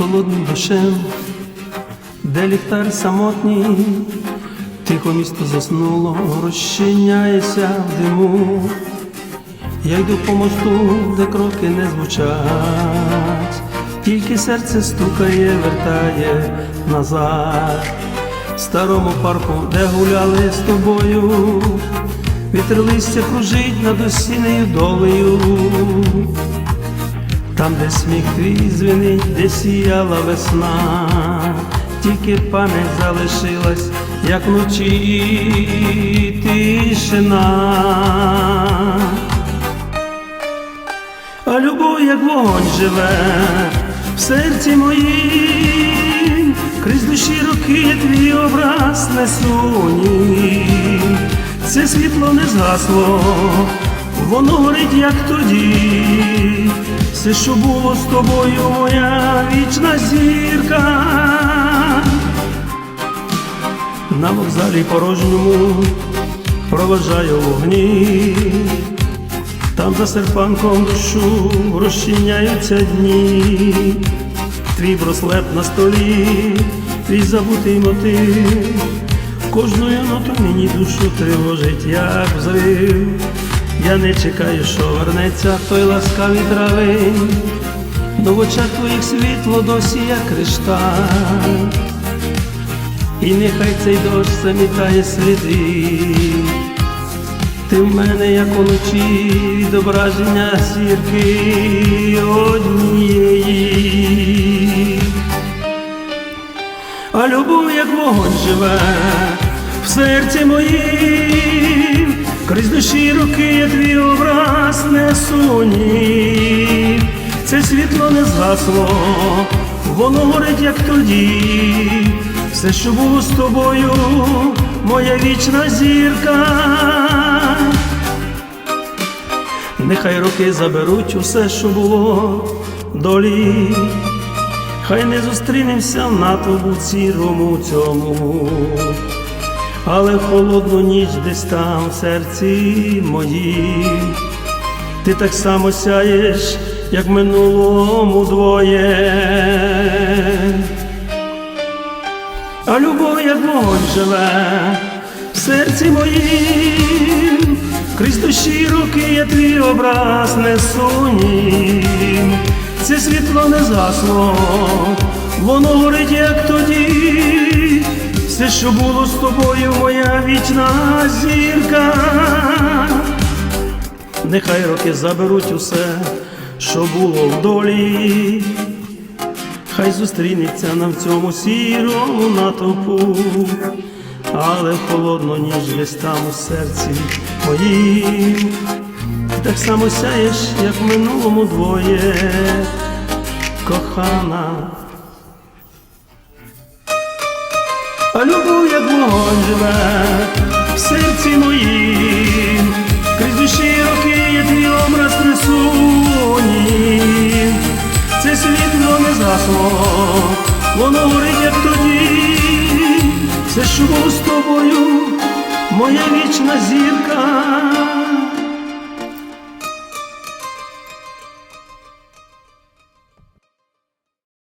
холодним душем, де ліхтар самотній, тихо місто заснуло, розчиняється в диму. Я йду по мосту, де кроки не звучать, тільки серце стукає, вертає назад, в старому парку, де гуляли з тобою, вітер листя кружить над осіннею долею. Там, де сміх твій звенить, де сіяла весна, тільки пам'ять залишилась, як вночі тишина. А любов, як вогонь живе в серці моїм, крізь душі роки твій образ несуні. Це світло не згасло, воно горить, як тоді. Все, що було з тобою, моя вічна зірка. На вокзалі порожньому проважаю вогні. Там за серпанком душу розчиняються дні, твій браслет на столі, твій забутий мотив, кожною ноту мені душу тривожить, як взрив. Я не чекаю, що вернеться той ласкавий травень, но в очах твоїх світло досі як кришталь, і нехай цей дощ замітає сліди. Ти в мене, як уночі, відображення зірки однієї. А любов, як вогонь живе в серці моїм, крізь душі руки я твій образ несу ні. Це світло не згасло, воно горить, як тоді. Все, що було з тобою, моя вічна зірка. Нехай роки заберуть усе, що було долі, хай не зустрінемося в натовпу цірому цьому, але в холодну ніч десь там в серці моїм, ти так само сяєш, як в минулому двоє. А любов, як вогонь живе в серці моїм, крізь душі руки я твій образ несу нім. Це світло не згасло, воно горить, як тоді. Все, що було з тобою, моя вічна зірка. Нехай роки заберуть усе, що було в долі. Хай зустрінеться нам в цьому сірому натовпу, але в холодну ніч десь у серці моїм, ти так само сяєш, як в минулому двоє, кохана. А любов, як вогонь живе в серці моїм, крізь душі роки я твій образ присунів. Це світло не засло, воно горить, як тоді. Все, що з тобою, моя вічна зірка.